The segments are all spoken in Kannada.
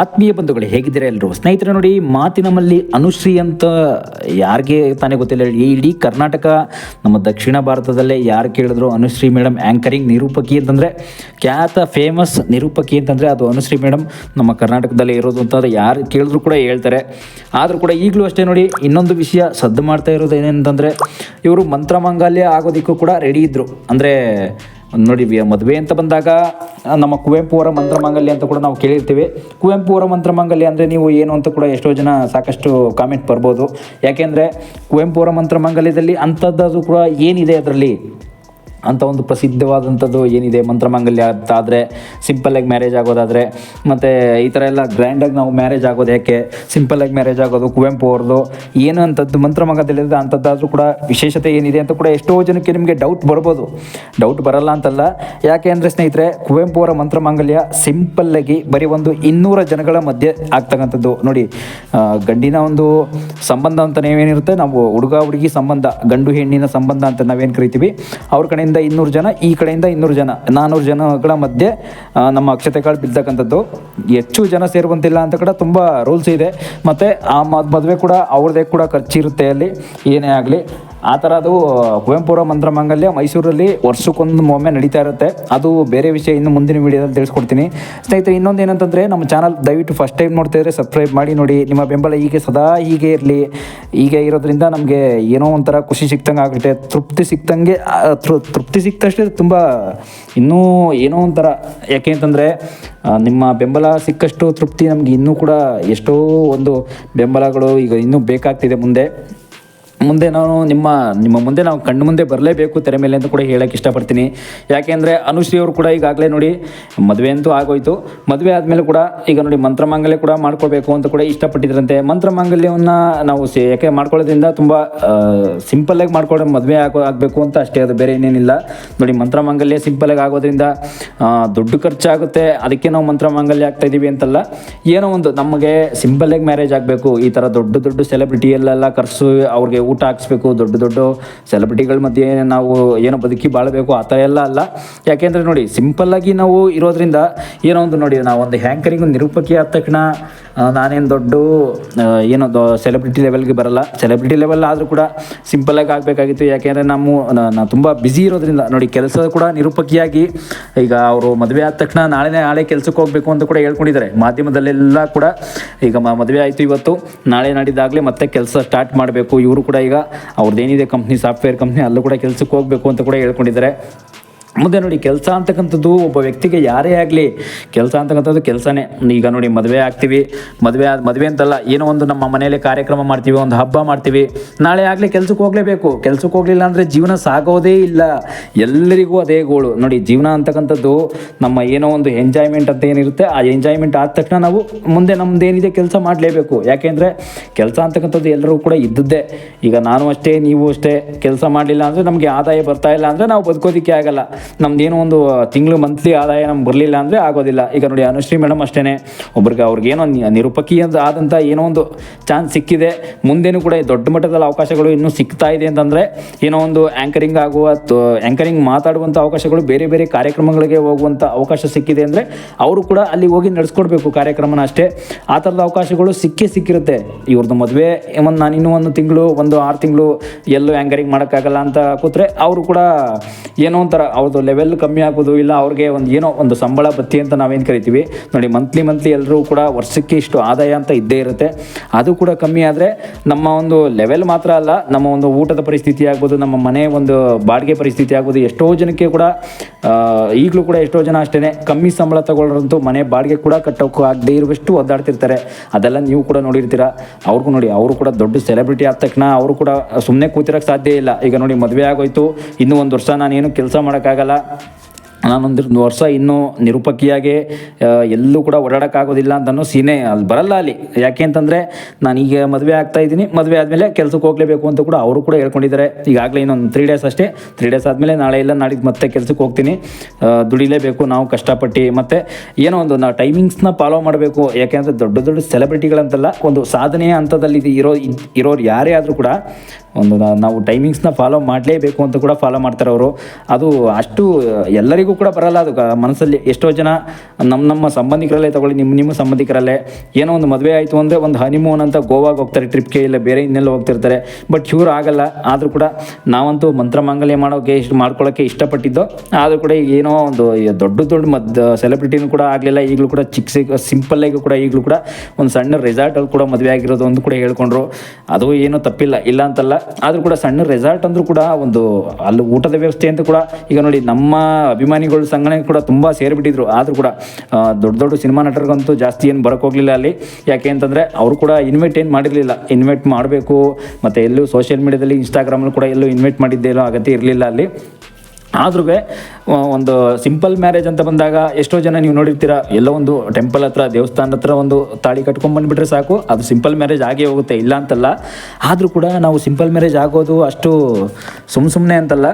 ಆತ್ಮೀಯ ಬಂಧುಗಳು, ಹೇಗಿದ್ದೀರಾ ಎಲ್ಲರೂ ಸ್ನೇಹಿತರೆ ನೋಡಿ, ಮಾತಿನ ಮಲ್ಲಿ ಅನುಶ್ರೀ ಅಂತ ಯಾರಿಗೆ ತಾನೇ ಗೊತ್ತಿಲ್ಲ ಹೇಳಿ ಇಡೀ ಕರ್ನಾಟಕ, ನಮ್ಮ ದಕ್ಷಿಣ ಭಾರತದಲ್ಲೇ ಯಾರು ಕೇಳಿದ್ರು ಅನುಶ್ರೀ ಮೇಡಮ್ ಆ್ಯಂಕರಿಂಗ್ ನಿರೂಪಕಿ ಅಂತಂದರೆ, ಖ್ಯಾತ ಫೇಮಸ್ ನಿರೂಪಕಿ ಅಂತಂದರೆ ಅದು ಅನುಶ್ರೀ ಮೇಡಮ್. ನಮ್ಮ ಕರ್ನಾಟಕದಲ್ಲೇ ಇರೋದು ಅಂತಂದರೆ ಯಾರು ಕೇಳಿದ್ರು ಕೂಡ ಹೇಳ್ತಾರೆ. ಆದರೂ ಕೂಡ ಈಗಲೂ ಅಷ್ಟೇ ನೋಡಿ, ಇನ್ನೊಂದು ವಿಷಯ ಸದ್ದು ಮಾಡ್ತಾ ಇರೋದು ಏನಂತಂದರೆ, ಇವರು ಮಂತ್ರಮಾಂಗಲ್ಯ ಆಗೋದಕ್ಕೂ ಕೂಡ ರೆಡಿ ಇದ್ದರು ಅಂದರೆ ನೋಡಿ ಮದುವೆ ಅಂತ ಬಂದಾಗ ನಮ್ಮ ಕುವೆಂಪು ಅವರ ಮಂತ್ರಮಾಂಗಲ್ಯ ಅಂತ ಕೂಡ ನಾವು ಕೇಳಿರ್ತೀವಿ. ಕುವೆಂಪು ಅವರ ಮಂತ್ರಮಾಂಗಲ್ಯ ಅಂದರೆ ನೀವು ಏನು ಅಂತ ಕೂಡ ಎಷ್ಟೋ ಜನ ಸಾಕಷ್ಟು ಕಾಮೆಂಟ್ ಬರ್ಬೋದು. ಯಾಕೆಂದರೆ ಕುವೆಂಪು ಅವರ ಮಂತ್ರಮಾಂಗಲ್ಯದಲ್ಲಿ ಅಂಥದ್ದು ಕೂಡ ಏನಿದೆ ಅದರಲ್ಲಿ? ಅಂತ ಒಂದು ಪ್ರಸಿದ್ಧವಾದಂಥದ್ದು ಏನಿದೆ ಮಂತ್ರಮಾಂಗಲ್ಯ ಅಂತ ಆದರೆ ಸಿಂಪಲ್ಲಾಗಿ ಮ್ಯಾರೇಜ್ ಆಗೋದಾದರೆ, ಮತ್ತು ಈ ಥರ ಎಲ್ಲ ಗ್ರ್ಯಾಂಡಾಗಿ ನಾವು ಮ್ಯಾರೇಜ್ ಆಗೋದು ಯಾಕೆ? ಸಿಂಪಲ್ಲಾಗಿ ಮ್ಯಾರೇಜ್ ಆಗೋದು, ಕುವೆಂಪು ಅವ್ರದ್ದು, ಏನು ಅಂಥದ್ದು ಮಂತ್ರಮಾಂಗಲ್ಯದ ಅಂಥದ್ದಾದರೂ ಕೂಡ ವಿಶೇಷತೆ ಏನಿದೆ ಅಂತ ಕೂಡ ಎಷ್ಟೋ ಜನಕ್ಕೆ ನಿಮಗೆ ಡೌಟ್ ಬರ್ಬೋದು. ಡೌಟ್ ಬರಲ್ಲ ಅಂತಲ್ಲ. ಯಾಕೆ ಅಂದರೆ ಸ್ನೇಹಿತರೆ, ಕುವೆಂಪು ಅವರ ಮಂತ್ರಮಾಂಗಲ್ಯ ಸಿಂಪಲ್ಲಾಗಿ ಬರೀ ಒಂದು ಇನ್ನೂರ ಜನಗಳ ಮಧ್ಯೆ ಆಗ್ತಕ್ಕಂಥದ್ದು. ನೋಡಿ ಗಂಡಿನ ಒಂದು ಸಂಬಂಧ ಅಂತ ಏನಿರುತ್ತೆ ನಾವು ಹುಡುಗ ಹುಡುಗಿ ಸಂಬಂಧ, ಗಂಡು ಹೆಣ್ಣಿನ ಸಂಬಂಧ ಅಂತ ನಾವೇನು ಕರಿತೀವಿ, ಅವ್ರ ಕಡೆಯಿಂದ ಇನ್ನೂರು ಜನ, ಈ ಕಡೆಯಿಂದ ಇನ್ನೂರು ಜನ ನಾನ್ನೂರು ಜನಗಳ ಮಧ್ಯೆ ನಮ್ಮ ಅಕ್ಷತೆ ಕಾಳು ಬಿದ್ದಕ್ಕಂಥದ್ದು. ಹೆಚ್ಚು ಜನ ಸೇರುವಂತಿಲ್ಲ ಅಂತ ಕೂಡ ತುಂಬ ರೂಲ್ಸ್ ಇದೆ. ಮತ್ತು ಆ ಮದ್- ಮದುವೆ ಕೂಡ ಅವ್ರದ್ದೇ ಕೂಡ ಖರ್ಚಿರುತ್ತೆ ಅಲ್ಲಿ, ಏನೇ ಆಗಲಿ. ಆ ಥರ ಅದು ಕುವೆಂಪುರ ಮಂತ್ರ ಮಂತ್ರಮಾಂಗಲ್ಯ ಮೈಸೂರಲ್ಲಿ ವರ್ಷಕ್ಕೊಂದು ಒಮ್ಮೆ ನಡೀತಾ ಇರುತ್ತೆ. ಅದು ಬೇರೆ ವಿಷಯ ಇನ್ನು ಮುಂದಿನ ವೀಡಿಯೋದಲ್ಲಿ ತಿಳಿಸ್ಕೊಡ್ತೀನಿ. ಸ್ನೇಹಿತರೆ, ಇನ್ನೊಂದು ಏನಂತಂದರೆ, ನಮ್ಮ ಚಾನಲ್ ದಯವಿಟ್ಟು ಫಸ್ಟ್ ಟೈಮ್ ನೋಡ್ತಾ ಇದ್ರೆ ಸಬ್ಸ್ಕ್ರೈಬ್ ಮಾಡಿ ನೋಡಿ. ನಿಮ್ಮ ಬೆಂಬಲ ಹೀಗೆ ಸದಾ ಹೀಗೆ ಇರಲಿ. ಹೀಗೆ ಇರೋದ್ರಿಂದ ನಮಗೆ ಏನೋ ಒಂಥರ ಖುಷಿ ಸಿಕ್ತಂಗೆ ಆಗುತ್ತೆ ತೃಪ್ತಿ ಸಿಕ್ತಂಗೆ ತೃಪ್ತಿ ಸಿಕ್ತಷ್ಟೇ ತುಂಬ ಇನ್ನೂ ಏನೋ ಒಂಥರ. ಯಾಕೆ ಅಂತಂದರೆ ನಿಮ್ಮ ಬೆಂಬಲ ಸಿಕ್ಕಷ್ಟು ತೃಪ್ತಿ ನಮಗೆ ಇನ್ನೂ ಕೂಡ ಎಷ್ಟೋ ಒಂದು ಬೆಂಬಲಗಳು ಈಗ ಇನ್ನೂ ಬೇಕಾಗ್ತಿದೆ ಮುಂದೆ. ಮುಂದೆ ನಾನು ನಿಮ್ಮ ನಿಮ್ಮ ಮುಂದೆ ನಾವು ಕಣ್ಣು ಮುಂದೆ ಬರಲೇಬೇಕು ತೆರೆ ಮೇಲೆ ಅಂತ ಕೂಡ ಹೇಳಕ್ಕೆ ಇಷ್ಟಪಡ್ತೀನಿ. ಯಾಕೆಂದರೆ ಅನುಶ್ರೀ ಅವರು ಕೂಡ ಈಗಾಗಲೇ ನೋಡಿ ಮದುವೆ ಅಂತೂ ಆಗೋಯ್ತು. ಮದುವೆ ಆದಮೇಲೆ ಕೂಡ ಈಗ ನೋಡಿ ಮಂತ್ರಮಾಂಗಲ್ಯ ಕೂಡ ಮಾಡ್ಕೋಬೇಕು ಅಂತ ಕೂಡ ಇಷ್ಟಪಟ್ಟಿದ್ರಂತೆ. ಮಂತ್ರಮಾಂಗಲ್ಯವನ್ನು ನಾವು ಸೇ, ಯಾಕೆ ಮಾಡ್ಕೊಳ್ಳೋದ್ರಿಂದ ತುಂಬ ಸಿಂಪಲ್ಲಾಗಿ ಮಾಡ್ಕೊಳ್ಳೋ ಮದುವೆ ಆಗೋ, ಆಗಬೇಕು ಅಂತ ಅಷ್ಟೇ, ಅದು ಬೇರೆ ಏನೇನಿಲ್ಲ. ನೋಡಿ ಮಂತ್ರಮಾಂಗಲ್ಯ ಸಿಂಪಲ್ಲಾಗಿ ಆಗೋದ್ರಿಂದ ದುಡ್ಡು ಖರ್ಚಾಗುತ್ತೆ. ಅದಕ್ಕೆ ನಾವು ಮಂತ್ರಮಾಂಗಲ್ಯ ಆಗ್ತಾ ಇದ್ದೀವಿ ಅಂತಲ್ಲ. ಏನೋ ಒಂದು ನಮಗೆ ಸಿಂಪಲ್ಲಾಗಿ ಮ್ಯಾರೇಜ್ ಆಗಬೇಕು. ಈ ಥರ ದೊಡ್ಡ ದೊಡ್ಡ ಸೆಲೆಬ್ರಿಟಿ ಎಲ್ಲೆಲ್ಲ ಕರೆಸು, ಅವ್ರಿಗೆ ಊಟ ಹಾಕ್ಸ್ಬೇಕು, ದೊಡ್ಡ ದೊಡ್ಡ ಸೆಲೆಬ್ರಿಟಿಗಳ ಮಧ್ಯೆ ನಾವು ಏನೋ ಬದುಕಿ ಬಾಳಬೇಕು, ಆ ಥರ ಎಲ್ಲ ಅಲ್ಲ. ಯಾಕೆಂದರೆ ನೋಡಿ ಸಿಂಪಲ್ಲಾಗಿ ನಾವು ಇರೋದ್ರಿಂದ ಏನೋ ಒಂದು ನೋಡಿ, ನಾವು ಒಂದು ಹ್ಯಾಂಕರಿಂಗ್ ನಿರೂಪಕಿ ಆದ ತಕ್ಷಣ ನಾನೇನು ದೊಡ್ಡ ಏನೋ ಸೆಲೆಬ್ರಿಟಿ ಲೆವೆಲ್ಗೆ ಬರಲ್ಲ. ಸೆಲೆಬ್ರಿಟಿ ಲೆವೆಲ್ ಆದರೂ ಕೂಡ ಸಿಂಪಲ್ಲಾಗಿ ಆಗಬೇಕಾಗಿತ್ತು. ಯಾಕೆಂದರೆ ನಮ್ಮ ತುಂಬ ಬ್ಯುಸಿ ಇರೋದ್ರಿಂದ, ನೋಡಿ ಕೆಲಸ ಕೂಡ ನಿರೂಪಕಿಯಾಗಿ, ಈಗ ಅವರು ಮದುವೆ ಆದ ತಕ್ಷಣ ನಾಳೆನೇ ನಾಳೆ ಕೆಲಸಕ್ಕೆ ಹೋಗಬೇಕು ಅಂತ ಕೂಡ ಹೇಳ್ಕೊಂಡಿದ್ದಾರೆ. ಮಾಧ್ಯಮದಲ್ಲೆಲ್ಲ ಕೂಡ ಈಗ ಮದುವೆ ಆಯಿತು ಇವತ್ತು. ನಾಳೆ ನಾಡಿದ್ದಾಗಲೇ ಮತ್ತೆ ಕೆಲಸ ಸ್ಟಾರ್ಟ್ ಮಾಡಬೇಕು. ಇವರು ಕೂಡ ಈಗ ಅವ್ರದ್ದೇನಿದೆ ಕಂಪ್ನಿ ಸಾಫ್ಟ್ವೇರ್ ಕಂಪ್ನಿ ಅಲ್ಲೂ ಕೂಡ ಕೆಲಸಕ್ಕೆ ಹೋಗಬೇಕು ಅಂತ ಕೂಡ ಹೇಳ್ಕೊಂಡಿದ್ದಾರೆ. ಮುಂದೆ ನೋಡಿ ಕೆಲಸ ಅಂತಕ್ಕಂಥದ್ದು ಒಬ್ಬ ವ್ಯಕ್ತಿಗೆ ಯಾರೇ ಆಗಲಿ ಕೆಲಸ ಅಂತಕ್ಕಂಥದ್ದು ಕೆಲಸನೇ. ಈಗ ನೋಡಿ ಮದುವೆ ಆಗ್ತೀವಿ. ಮದುವೆ ಮದುವೆ ಅಂತಲ್ಲ ಏನೋ ಒಂದು ನಮ್ಮ ಮನೆಯಲ್ಲಿ ಕಾರ್ಯಕ್ರಮ ಮಾಡ್ತೀವಿ, ಒಂದು ಹಬ್ಬ ಮಾಡ್ತೀವಿ. ನಾಳೆ ಆಗಲಿ ಕೆಲಸಕ್ಕೆ ಹೋಗಲೇಬೇಕು. ಕೆಲಸಕ್ಕೆ ಹೋಗಲಿಲ್ಲ ಅಂದರೆ ಜೀವನ ಸಾಗೋದೇ ಇಲ್ಲ. ಎಲ್ಲರಿಗೂ ಅದೇ ಗೋಳು. ನೋಡಿ ಜೀವನ ಅಂತಕ್ಕಂಥದ್ದು ನಮ್ಮ ಏನೋ ಒಂದು ಎಂಜಾಯ್ಮೆಂಟ್ ಅಂತ ಏನಿರುತ್ತೆ, ಆ ಎಂಜಾಯ್ಮೆಂಟ್ ಆದ ತಕ್ಷಣ ನಾವು ಮುಂದೆ ನಮ್ದೇನಿದೆ ಕೆಲಸ ಮಾಡಲೇಬೇಕು. ಯಾಕೆಂದರೆ ಕೆಲಸ ಅಂತಕ್ಕಂಥದ್ದು ಎಲ್ಲರೂ ಕೂಡ ಇದ್ದದ್ದೇ. ಈಗ ನಾನು ಅಷ್ಟೇ, ನೀವು ಅಷ್ಟೇ, ಕೆಲಸ ಮಾಡಲಿಲ್ಲ ಅಂದರೆ ನಮಗೆ ಆದಾಯ ಬರ್ತಾ ಇಲ್ಲ ಅಂದರೆ ನಾವು ಬದುಕೋದಕ್ಕೆ ಆಗಲ್ಲ. ನಮ್ದೇನೋ ಒಂದು ತಿಂಗಳು ಮಂತ್ಲಿ ಆದಾಯ ನಮ್ಗೆ ಬರಲಿಲ್ಲ ಅಂದರೆ ಆಗೋದಿಲ್ಲ. ಈಗ ನೋಡಿ, ಅನುಶ್ರೀ ಮೇಡಮ್ ಅಷ್ಟೇ ಒಬ್ರಿಗೆ ಅವ್ರಿಗೆ ಏನೋ ನಿರೂಪಕಿ ಅಂತ ಆದಂಥ ಏನೋ ಒಂದು ಚಾನ್ಸ್ ಸಿಕ್ಕಿದೆ. ಮುಂದೇನು ಕೂಡ ದೊಡ್ಡ ಮಟ್ಟದಲ್ಲಿ ಅವಕಾಶಗಳು ಇನ್ನೂ ಸಿಗ್ತಾ ಇದೆ ಅಂತಂದರೆ, ಏನೋ ಒಂದು ಆ್ಯಂಕರಿಂಗ್ ಆಗುವ ಆ್ಯಂಕರಿಂಗ್ ಮಾತಾಡುವಂಥ ಅವಕಾಶಗಳು ಬೇರೆ ಬೇರೆ ಕಾರ್ಯಕ್ರಮಗಳಿಗೆ ಹೋಗುವಂಥ ಅವಕಾಶ ಸಿಕ್ಕಿದೆ ಅಂದರೆ, ಅವರು ಕೂಡ ಅಲ್ಲಿ ಹೋಗಿ ನಡೆಸ್ಕೊಡ್ಬೇಕು ಕಾರ್ಯಕ್ರಮನ ಅಷ್ಟೇ. ಆ ಥರದ ಅವಕಾಶಗಳು ಸಿಕ್ಕೇ ಸಿಕ್ಕಿರುತ್ತೆ. ಇವ್ರದ್ದು ಮದುವೆ, ಒಂದು ನಾನು ಇನ್ನೂ ಒಂದು ತಿಂಗಳು, ಒಂದು ಆರು ತಿಂಗಳು ಎಲ್ಲೂ ಆ್ಯಂಕರಿಂಗ್ ಮಾಡೋಕ್ಕಾಗಲ್ಲ ಅಂತ ಕೂತ್ರೆ, ಅವರು ಕೂಡ ಏನೋ ಒಂಥರ ಅವ್ರದ್ದು ಲೆವೆಲ್ ಕಮ್ಮಿ ಆಗೋದು ಇಲ್ಲ ಅವ್ರಿಗೆ ಒಂದು ಏನೋ ಒಂದು ಸಂಬಳ ಬತ್ತಿ ಅಂತ ನಾವೇನು ಕರಿತೀವಿ. ನೋಡಿ ಮಂತ್ಲಿ ಮಂತ್ಲಿ ಎಲ್ಲರೂ ಕೂಡ ವರ್ಷಕ್ಕೆ ಇಷ್ಟು ಆದಾಯ ಅಂತ ಇದ್ದೇ ಇರುತ್ತೆ. ಅದು ಕೂಡ ಕಮ್ಮಿ ಆದರೆ ನಮ್ಮ ಒಂದು ಲೆವೆಲ್ ಮಾತ್ರ ಅಲ್ಲ, ನಮ್ಮ ಒಂದು ಊಟದ ಪರಿಸ್ಥಿತಿ ಆಗ್ಬೋದು, ನಮ್ಮ ಮನೆ ಒಂದು ಬಾಡಿಗೆ ಪರಿಸ್ಥಿತಿ ಆಗ್ಬೋದು, ಎಷ್ಟೋ ಜನಕ್ಕೆ ಕೂಡ ಈಗಲೂ ಕೂಡ ಎಷ್ಟೋ ಜನ ಅಷ್ಟೇ ಕಮ್ಮಿ ಸಂಬಳ ತಗೊಳ್ಳೋರಂತೂ ಮನೆ ಬಾಡಿಗೆ ಕೂಡ ಕಟ್ಟೋಕ್ಕೂ ಆಗದೆ ಇರುವಷ್ಟು ಒದ್ದಾಡ್ತಿರ್ತಾರೆ. ಅದೆಲ್ಲ ನೀವು ಕೂಡ ನೋಡಿರ್ತೀರ. ಅವ್ರಿಗೂ ನೋಡಿ, ಅವರು ಕೂಡ ದೊಡ್ಡ ಸೆಲೆಬ್ರಿಟಿ ಆದ ತಕ್ಷಣ ಅವರು ಕೂಡ ಸುಮ್ಮನೆ ಕೂತಿರೋಕ್ಕೆ ಸಾಧ್ಯ ಇಲ್ಲ. ಈಗ ನೋಡಿ, ಮದುವೆ ಆಗೋಯ್ತು, ಇನ್ನೂ ಒಂದು ವರ್ಷ ನಾನೇನು ಕೆಲಸ ಮಾಡೋಕ್ಕಾಗಲ್ಲ. 了。ನಾನೊಂದು ವರ್ಷ ಇನ್ನೂ ನಿರೂಪಕಿಯಾಗಿ ಎಲ್ಲೂ ಕೂಡ ಓಡಾಡೋಕ್ಕಾಗೋದಿಲ್ಲ ಅಂತ ಅನ್ನೋ ಸೀನೆ ಅಲ್ಲಿ ಬರಲ್ಲ ಅಲ್ಲಿ. ಯಾಕೆ ಅಂತಂದರೆ ನಾನೀಗ ಮದುವೆ ಆಗ್ತಾ ಇದ್ದೀನಿ, ಮದುವೆ ಆದಮೇಲೆ ಕೆಲಸಕ್ಕೆ ಹೋಗಲೇಬೇಕು ಅಂತ ಕೂಡ ಅವರು ಕೂಡ ಹೇಳ್ಕೊಂಡಿದ್ದಾರೆ. ಈಗಾಗಲೇ ಇನ್ನೊಂದು ತ್ರೀ ಡೇಸ್ ಅಷ್ಟೇ. ತ್ರೀ ಡೇಸ್ ಆದಮೇಲೆ ನಾಳೆ ಇಲ್ಲ, ನಾಡಿದ್ದು ಮತ್ತೆ ಕೆಲಸಕ್ಕೆ ಹೋಗ್ತೀನಿ. ದುಡಿಲೇಬೇಕು ನಾವು ಕಷ್ಟಪಟ್ಟು. ಮತ್ತು ಏನೋ ಒಂದು ನಾವು ಟೈಮಿಂಗ್ಸ್ನ ಫಾಲೋ ಮಾಡಬೇಕು. ಯಾಕೆಂದರೆ ದೊಡ್ಡ ದೊಡ್ಡ ಸೆಲೆಬ್ರಿಟಿಗಳಂತಲ್ಲ ಒಂದು ಸಾಧನೆಯ ಹಂತದಲ್ಲಿ ಇದು ಇರೋ ಇರೋರು ಯಾರೇ ಆದರೂ ಕೂಡ ಒಂದು ನಾವು ಟೈಮಿಂಗ್ಸ್ನ ಫಾಲೋ ಮಾಡಲೇಬೇಕು ಅಂತ ಕೂಡ ಫಾಲೋ ಮಾಡ್ತಾರೆ ಅವರು. ಅದು ಅಷ್ಟು ಎಲ್ಲರಿಗೂ ಕೂಡ ಬರಲ್ಲ. ಅದು ಮನಸ್ಸಲ್ಲಿ ಎಷ್ಟೋ ಜನ ನಮ್ಮ ನಮ್ಮ ಸಂಬಂಧಿಕರಲ್ಲೇ ತಗೊಳ್ಳಿ ನಿಮ್ಮ ನಿಮ್ಮ ಸಂಬಂಧಿಕರಲ್ಲೇ ಏನೋ ಒಂದು ಮದುವೆ ಆಯಿತು ಅಂದರೆ ಒಂದು ಹನಿಮೂನ್ ಅಂತ ಗೋವಾಗೆ ಹೋಗ್ತಾರೆ ಟ್ರಿಪ್ಗೆ ಇಲ್ಲ ಬೇರೆ ಇನ್ನೆಲ್ಲ ಹೋಗ್ತಿರ್ತಾರೆ. ಬಟ್ ಇವರು ಆಗಲ್ಲ. ಆದರೂ ಕೂಡ ನಾವಂತೂ ಮಂತ್ರಮಾಂಗಲ್ಯ ಮಾಡೋಕ್ಕೆ ಇಷ್ಟು ಮಾಡ್ಕೊಳ್ಳೋಕ್ಕೆ ಇಷ್ಟಪಟ್ಟಿದ್ದು, ಆದರೂ ಕೂಡ ಈಗ ಏನೋ ಒಂದು ದೊಡ್ಡ ದೊಡ್ಡ ಮದ್ ಸೆಲೆಬ್ರಿಟಿನೂ ಕೂಡ ಆಗಲಿಲ್ಲ. ಈಗಲೂ ಕೂಡ ಚಿಕ್ಕ ಸಿಕ್ಕ ಸಿಂಪಲ್ಲಾಗಿ ಕೂಡ ಈಗಲೂ ಕೂಡ ಒಂದು ಸಣ್ಣ ರೆಸಾರ್ಟಲ್ಲಿ ಕೂಡ ಮದುವೆ ಆಗಿರೋದು ಒಂದು ಕೂಡ ಹೇಳ್ಕೊಂಡ್ರು. ಅದು ಏನೂ ತಪ್ಪಿಲ್ಲ. ಇಲ್ಲ ಅಂತಲ್ಲ. ಆದರೂ ಕೂಡ ಸಣ್ಣ ರೆಸಾರ್ಟ್ ಅಂದರೂ ಕೂಡ ಒಂದು ಅಲ್ಲಿ ಊಟದ ವ್ಯವಸ್ಥೆ ಅಂತ ಕೂಡ ಈಗ ನೋಡಿ ನಮ್ಮ ಅಭಿಮಾನಿಗಳ ಸಂಘಟನೆ ಕೂಡ ತುಂಬ ಸೇರಿಬಿಟ್ಟಿದ್ರು. ಆದರೂ ಕೂಡ ದೊಡ್ಡ ದೊಡ್ಡ ಸಿನಿಮಾ ನಟರಿಗಂತೂ ಜಾಸ್ತಿ ಏನು ಬರೋಕೆ ಹೋಗಲಿಲ್ಲ ಅಲ್ಲಿ. ಯಾಕೆ ಅಂತಂದರೆ ಅವರು ಕೂಡ ಇನ್ವೈಟ್ ಏನು ಮಾಡಿರಲಿಲ್ಲ. ಇನ್ವೈಟ್ ಮಾಡಬೇಕು, ಮತ್ತು ಎಲ್ಲೂ ಸೋಷಿಯಲ್ ಮೀಡಿಯಾದಲ್ಲಿ ಇನ್ಸ್ಟಾಗ್ರಾಮಲ್ಲಿ ಕೂಡ ಎಲ್ಲೂ ಇನ್ವೈಟ್ ಮಾಡಿದ್ದೇನೋ ಅಗತ್ಯ ಇರಲಿಲ್ಲ ಅಲ್ಲಿ. ಆದ್ರೂ ಒಂದು ಸಿಂಪಲ್ ಮ್ಯಾರೇಜ್ ಅಂತ ಬಂದಾಗ ಎಷ್ಟೋ ಜನ ನೀವು ನೋಡಿರ್ತೀರ, ಎಲ್ಲೋ ಒಂದು ಟೆಂಪಲ್ ಹತ್ರ ದೇವಸ್ಥಾನ ಹತ್ರ ಒಂದು ತಾಳಿ ಕಟ್ಕೊಂಡು ಬಂದುಬಿಟ್ರೆ ಸಾಕು, ಅದು ಸಿಂಪಲ್ ಮ್ಯಾರೇಜ್ ಆಗೇ ಹೋಗುತ್ತೆ, ಇಲ್ಲ ಅಂತಲ್ಲ. ಆದರೂ ಕೂಡ ನಾವು ಸಿಂಪಲ್ ಮ್ಯಾರೇಜ್ ಆಗೋದು ಅಷ್ಟು ಸುಮ್ಮ ಸುಮ್ಮನೆ ಅಂತಲ್ಲ.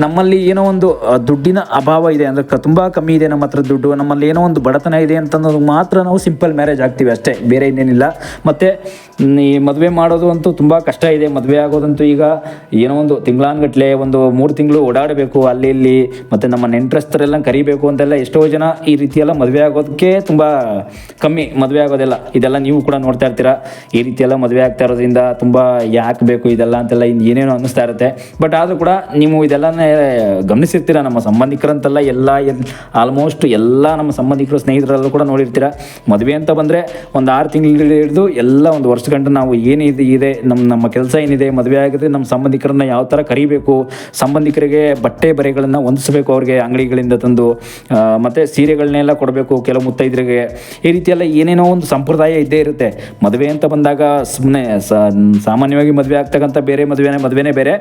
ನಮ್ಮಲ್ಲಿ ಏನೋ ಒಂದು ದುಡ್ಡಿನ ಅಭಾವ ಇದೆ ಅಂದರೆ ತುಂಬ ಕಮ್ಮಿ ಇದೆ ನಮ್ಮ ಹತ್ರ ದುಡ್ಡು. ನಮ್ಮಲ್ಲಿ ಏನೋ ಒಂದು ಬಡತನ ಇದೆ ಅಂತಂದ್ರೆ ಮಾತ್ರ ನಾವು ಸಿಂಪಲ್ ಮ್ಯಾರೇಜ್ ಆಗ್ತೀವಿ ಅಷ್ಟೇ, ಬೇರೆ ಇನ್ನೇನಿಲ್ಲ. ಮತ್ತು ಈ ಮದುವೆ ಮಾಡೋದು ಅಂತೂ ತುಂಬ ಕಷ್ಟ ಇದೆ. ಮದುವೆ ಆಗೋದಂತೂ ಈಗ ಏನೋ ಒಂದು ತಿಂಗಳಾನ್ಗಟ್ಲೆ ಒಂದು ಮೂರು ತಿಂಗಳು ಓಡಾಡಬೇಕು ಅಲ್ಲಿ ಇಲ್ಲಿ. ಮತ್ತು ನಮ್ಮ ನೆಂಟ್ರಸ್ತರೆಲ್ಲ ಕರಿಬೇಕು ಅಂತೆಲ್ಲ ಎಷ್ಟೋ ಜನ ಈ ರೀತಿಯೆಲ್ಲ ಮದುವೆ ಆಗೋದಕ್ಕೆ ತುಂಬ ಕಮ್ಮಿ ಮದುವೆ ಆಗೋದೆಲ್ಲ. ಇದೆಲ್ಲ ನೀವು ಕೂಡ ನೋಡ್ತಾ ಇರ್ತೀರಾ. ಈ ರೀತಿಯೆಲ್ಲ ಮದುವೆ ಆಗ್ತಾ ಇರೋದ್ರಿಂದ ತುಂಬ ಯಾಕೆ ಬೇಕು ಇದೆಲ್ಲ ಅಂತೆಲ್ಲ ಇನ್ನು ಏನೇನೋ ಅನ್ನಿಸ್ತಾ ಇರುತ್ತೆ. ಬಟ್ ಆದರೂ ಕೂಡ ನೀವು ಇದೆಲ್ಲನೇ ಗಮನಿಸಿರ್ತೀರ ನಮ್ಮ ಸಂಬಂಧಿಕರಂತೆಲ್ಲ ಎಲ್ಲ ಆಲ್ಮೋಸ್ಟ್ ಎಲ್ಲ ನಮ್ಮ ಸಂಬಂಧಿಕರು ಸ್ನೇಹಿತರಲ್ಲೂ ಕೂಡ ನೋಡಿರ್ತೀರ. ಮದುವೆ ಅಂತ ಬಂದರೆ ಒಂದು ಆರು ತಿಂಗಳು ಹಿಡಿದು ಎಲ್ಲ ಒಂದು ವರ್ಷ ಗಂಟ ನಾವು ಏನಿದೆ ಇದೆ ನಮ್ಮ ನಮ್ಮ ಕೆಲಸ ಏನಿದೆ, ಮದುವೆ ಆಗಿದ್ರೆ ನಮ್ಮ ಸಂಬಂಧಿಕರನ್ನ ಯಾವ ಥರ ಕರಿಬೇಕು, ಸಂಬಂಧಿಕರಿಗೆ ಬಟ್ಟೆ ಬರೆಗಳನ್ನು ಹೊಂದಿಸಬೇಕು ಅವ್ರಿಗೆ ಅಂಗಡಿಗಳಿಂದ ತಂದು ಮತ್ತು ಸೀರೆಗಳನ್ನೆಲ್ಲ ಕೊಡಬೇಕು ಕೆಲವು ಮುತ್ತೈದರಿಗೆ. ಈ ರೀತಿಯೆಲ್ಲ ಏನೇನೋ ಒಂದು ಸಂಪ್ರದಾಯ ಇದ್ದೇ ಇರುತ್ತೆ. ಮದುವೆ ಅಂತ ಬಂದಾಗ ಸುಮ್ಮನೆ ಸಾಮಾನ್ಯವಾಗಿ ಮದುವೆ ಆಗ್ತಕ್ಕಂಥ ಬೇರೆ ಮದುವೆನೇ ಮದುವೆನೇ ಬೇರೆ.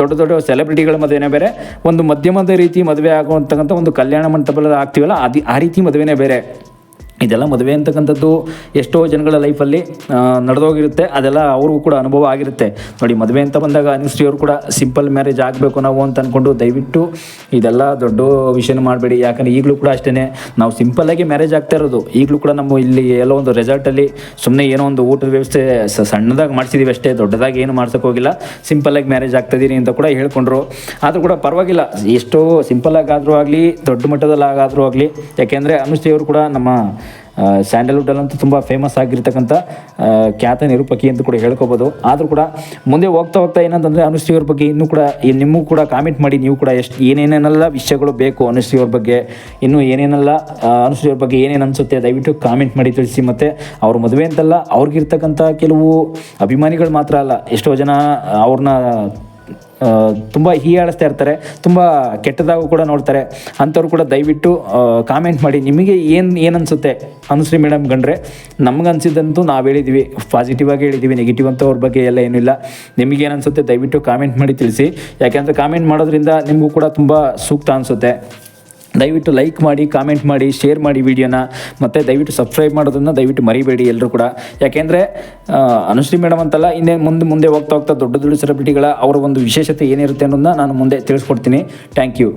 ದೊಡ್ಡ ದೊಡ್ಡ ಸೆಲೆಬ್ರಿಟಿಗಳ ಮದುವೆನೇ ಬೇರೆ. ಒಂದು ಮಧ್ಯಮದ ರೀತಿ ಮದುವೆ ಆಗುವಂತಕ್ಕಂಥ ಒಂದು ಕಲ್ಯಾಣ ಮಂಟಪದಲ್ಲಿ ಆಗ್ತೀವಲ್ಲ ಅದು ಆ ರೀತಿ ಮದುವೆನೇ ಬೇರೆ. ಇದೆಲ್ಲ ಮದುವೆ ಅಂತಕ್ಕಂಥದ್ದು ಎಷ್ಟೋ ಜನಗಳ ಲೈಫಲ್ಲಿ ನಡೆದೋಗಿರುತ್ತೆ. ಅದೆಲ್ಲ ಅವ್ರಿಗೂ ಕೂಡ ಅನುಭವ ಆಗಿರುತ್ತೆ. ನೋಡಿ, ಮದುವೆ ಅಂತ ಬಂದಾಗ ಅನುಶ್ರೀ ಅವರು ಕೂಡ ಸಿಂಪಲ್ ಮ್ಯಾರೇಜ್ ಆಗಬೇಕು ನಾವು ಅಂತ ಅಂದ್ಕೊಂಡು ದಯವಿಟ್ಟು ಇದೆಲ್ಲ ದೊಡ್ಡ ವಿಷಯನ ಮಾಡಬೇಡಿ. ಯಾಕಂದರೆ ಈಗಲೂ ಕೂಡ ಅಷ್ಟೇ ನಾವು ಸಿಂಪಲ್ಲಾಗಿ ಮ್ಯಾರೇಜ್ ಆಗ್ತಾ ಇರೋದು. ಈಗಲೂ ಕೂಡ ನಮ್ಮ ಇಲ್ಲಿ ಎಲ್ಲೋ ಒಂದು ರೆಸಾರ್ಟಲ್ಲಿ ಸುಮ್ಮನೆ ಏನೋ ಒಂದು ಊಟದ ವ್ಯವಸ್ಥೆ ಸಣ್ಣದಾಗಿ ಮಾಡಿಸಿದೀವಿ ಅಷ್ಟೇ, ದೊಡ್ಡದಾಗಿ ಏನು ಮಾಡ್ಸೋಕ್ಕೋಗಿಲ್ಲ ಸಿಂಪಲ್ಲಾಗಿ ಮ್ಯಾರೇಜ್ ಆಗ್ತಾಯಿದ್ದೀನಿ ಅಂತ ಕೂಡ ಹೇಳ್ಕೊಂಡ್ರು. ಆದರೂ ಕೂಡ ಪರವಾಗಿಲ್ಲ. ಎಷ್ಟೋ ಸಿಂಪಲ್ಲಾಗಿ ಆದರೂ ಆಗಲಿ, ದೊಡ್ಡ ಮಟ್ಟದಲ್ಲಿ ಆಗಾದರೂ ಆಗಲಿ, ಯಾಕೆಂದರೆ ಅನುಷ್ಠೆಯವರು ಕೂಡ ನಮ್ಮ ಸ್ಯಾಂಡಲ್ವುಡಲ್ಲಂತೂ ತುಂಬ ಫೇಮಸ್ ಆಗಿರ್ತಕ್ಕಂಥ ಖ್ಯಾತ ನಿರೂಪಕಿ ಅಂತ ಕೂಡ ಹೇಳ್ಕೋಬೋದು. ಆದರೂ ಕೂಡ ಮುಂದೆ ಹೋಗ್ತಾ ಹೋಗ್ತಾ ಏನಂತಂದರೆ ಅನುಶ್ರೀ ಬಗ್ಗೆ ಇನ್ನೂ ಕೂಡ ನಿಮಗೂ ಕೂಡ ಕಾಮೆಂಟ್ ಮಾಡಿ, ನೀವು ಕೂಡ ಎಷ್ಟು ಏನೇನೆಲ್ಲ ವಿಷಯಗಳು ಬೇಕು ಅನುಶ್ರೀ ಬಗ್ಗೆ, ಇನ್ನೂ ಏನೇನೆಲ್ಲ ಅನುಶ್ರೀ ಬಗ್ಗೆ ಏನೇನು ಅನಿಸುತ್ತೆ ದಯವಿಟ್ಟು ಕಾಮೆಂಟ್ ಮಾಡಿ ತಿಳಿಸಿ. ಮತ್ತು ಅವ್ರ ಮದುವೆ ಅಂತಲ್ಲ ಅವ್ರಿಗಿರ್ತಕ್ಕಂಥ ಕೆಲವು ಅಭಿಮಾನಿಗಳು ಮಾತ್ರ ಅಲ್ಲ, ಎಷ್ಟೋ ಜನ ಅವ್ರನ್ನ ತುಂಬ ಹೀಯಾಳಿಸ್ತಾ ಇರ್ತಾರೆ, ತುಂಬ ಕೆಟ್ಟದಾಗೂ ಕೂಡ ನೋಡ್ತಾರೆ. ಅಂಥವ್ರು ಕೂಡ ದಯವಿಟ್ಟು ಕಾಮೆಂಟ್ ಮಾಡಿ. ನಿಮಗೆ ಏನು ಏನು ಅನಿಸುತ್ತೆ ಅನುಶ್ರೀ ಮೇಡಮ್ ಗಂಡ್ರೆ? ನಮ್ಗೆ ಅನಿಸಿದಂತೂ ನಾವು ಹೇಳಿದ್ದೀವಿ ಪಾಸಿಟಿವ್ ಆಗಿ ಹೇಳಿದ್ದೀವಿ ನೆಗೆಟಿವ್ ಅಂತ ಅವ್ರ ಬಗ್ಗೆ ಎಲ್ಲ ಏನಿಲ್ಲ. ನಿಮಗೆ ಏನು ಅನಿಸುತ್ತೆ ದಯವಿಟ್ಟು ಕಾಮೆಂಟ್ ಮಾಡಿ ತಿಳಿಸಿ. ಯಾಕೆಂದರೆ ಕಾಮೆಂಟ್ ಮಾಡೋದ್ರಿಂದ ನಿಮಗೂ ಕೂಡ ತುಂಬ ಸೂಕ್ತ ಅನಿಸುತ್ತೆ. ದಯವಿಟ್ಟು ಲೈಕ್ ಮಾಡಿ ಕಾಮೆಂಟ್ ಮಾಡಿ ಶೇರ್ ಮಾಡಿ ವಿಡಿಯೋನ ಮತ್ತು ದಯವಿಟ್ಟು ಸಬ್ಸ್ಕ್ರೈಬ್ ಮಾಡೋದನ್ನು ದಯವಿಟ್ಟು ಮರಿಬೇಡಿ ಎಲ್ಲರೂ ಕೂಡ. ಯಾಕೆಂದರೆ ಅನುಶ್ರೀ ಮೇಡಮ್ ಅಂತಲ್ಲ, ಇನ್ನೇ ಮುಂದೆ ಮುಂದೆ ಹೋಗ್ತಾ ಹೋಗ್ತಾ ದೊಡ್ಡ ದೊಡ್ಡ ಸೆಲೆಬ್ರಿಟಿಗಳ ಅವರ ಒಂದು ವಿಶೇಷತೆ ಏನಿರುತ್ತೆ ಅನ್ನೋದನ್ನ ನಾನು ಮುಂದೆ ತಿಳಿಸ್ಕೊಡ್ತೀನಿ. Thank you